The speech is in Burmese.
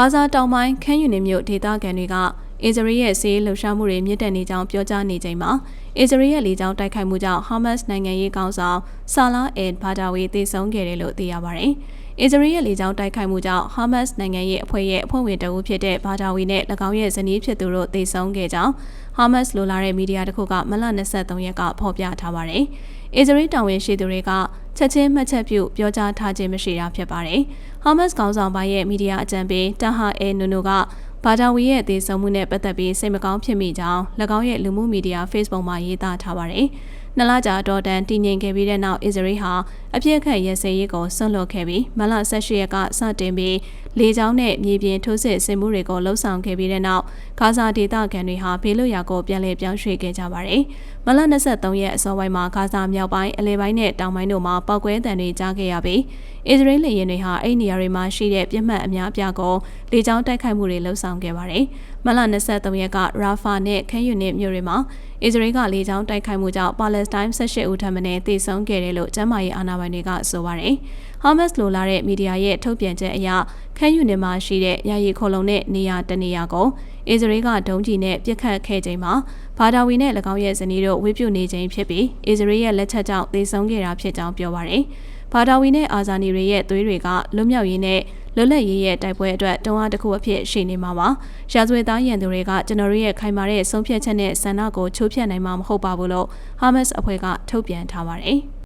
ဂါဇာတောင်ပိုင်းခန်းယူနေမြို့ဒေသခံတွေကအစ္စရေးရဲ့စီးလှုပ်ရှားမှုတွေမြင့်တက်နေကြောင်းပြောကြားနေချိန်မှာအစ္စရေးရဲ့လေကြောင်းတိုက်ခိုက်မှုကြောင့်ဟာမတ်စ်နိုင်ငံရေးကောင်ဆောင်ဆာလာအယ်ဘာဒါဝီသေဆုံးခဲ့တယ်လို့သိရပါတယ်။ အစ္စရေးရဲ့လေကြောင်းတိုက်ခိုက်မှုကြောင့်ဟာမတ်စ်နိုင်ငံရေးအဖွဲ့ရဲ့အဖွဲ့ဝင်တအုပ်ဖြစ်တဲ့ဘာဒါဝီနဲ့၎င်းရဲ့ဇနီးဖြစ်သူတို့သေဆုံးခဲ့ကြောင်းဟာမတ်စ်လိုလာတဲ့မီဒီယာတစ်ခုကမလ23ရက်ကဖော်ပြထားပါတယ်။အစ္စရေးတာဝန်ရှိသူတွေကချက်ချင်းမှတ်ချက်ပြုပြောကြားထားခြင်းမရှိတာဖြစ်ပါတယ်။ဟာမတ်စ်ကောင်ဆောင်ပိုင်းရဲ့မီဒီယာအကြံပေးတာဟာအဲနူနူကဘာဒါဝီရဲ့အသေးဆုံးမှုနဲ့ပတ်သက်ပြီးစိတ်မကောင်းဖြစ်မိကြောင်း၎င်းရဲ့လူမှုမီဒီယာ Facebook မှာရေးသားထားပါတယ်။ နှစ်လကြာတော်တန်တည်ငြိမ်ခဲ့ပြီးတဲ့နောက်အစ္စရေးဟာအပြစ်ခတ်ရဲစဲရေးကိုဆွန့်လွတ်ခဲ့ပြီးမလ18ရက်ကစတင်ပြီးလေကြောင်းနဲ့မြေပြင်ထိုးစစ်ဆင်မှုတွေကိုလှုံ့ဆော်ခဲ့ပြီးတဲ့နောက်ဂါဇာဒေသခံတွေဟာဘေးလွတ်ရာကိုပြန်လည်ပြောင်းရွှေ့ခဲ့ကြပါတယ်။မလ23ရက်အစောပိုင်းမှာဂါဇာမြောက်ပိုင်းအလဲပိုင်းနဲ့တောင်ပိုင်းတို့မှာပောက်ကွဲတံတွေကြားခဲ့ရပြီးအစ္စရေးလေယာဉ်တွေဟာအဲ့နေရာတွေမှာရှိတဲ့ပြစ်မှတ်အများအပြားကိုလေကြောင်းတိုက်ခိုက်မှုတွေလှုံ့ဆော်ခဲ့ပါတယ်။မလ23ရက်ကရာဖာနဲ့ခန်းယူနစ်မြို့တွေမှာအစ္စရေးကလေကြောင်းတိုက်ခိုက်မှုကြောင့်ပါလက်စတိုင်း18ဦးထပ်မံသေဆုံးခဲ့တယ်လို့ကျန်းမာရေးအာဏာပိုင်တွေကဆိုပါတယ်။ဟာမတ်စ်လိုလာတဲ့မီဒီယာရဲ့ထုတ်ပြန်ချက်အရခန်းယူနေမှာရှိတဲ့ယာယီခေါ်လုံတဲ့နေရာတနေရာကိုအစ္စရေးကဒုံးကျည်နဲ့ပစ်ခတ်ခဲ့ချိန်မှာဘာဒါဝီနဲ့၎င်းရဲ့ဇနီးတို့ဝေပြုနေခြင်းဖြစ်ပြီးအစ္စရေးရဲ့လက်ချက်ကြောင့်သေဆုံးခဲ့တာဖြစ်ကြောင်းပြောပါတယ်။ဘာဒါဝီနဲ့အာဇာနီတွေရဲ့သွေးတွေကလွတ်မြောက်ရေးနဲ့ လွတ်လပ်ရေးရဲ့တိုက်ပွဲအတွက်တုံးအားတစ်ခုအဖြစ်ရှိနေမှာပါ။ရာဇဝတ်သားရန်သူတွေကကျွန်တော်ရဲ့ခိုင်မာတဲ့ဆုံးဖြတ်ချက်နဲ့ဆန္ဒကိုချိုးဖျက်နိုင်မှာမဟုတ်ပါဘူးလို့ဟာမတ်စ်အဖွဲ့ကထုတ်ပြန်ထားပါတယ်။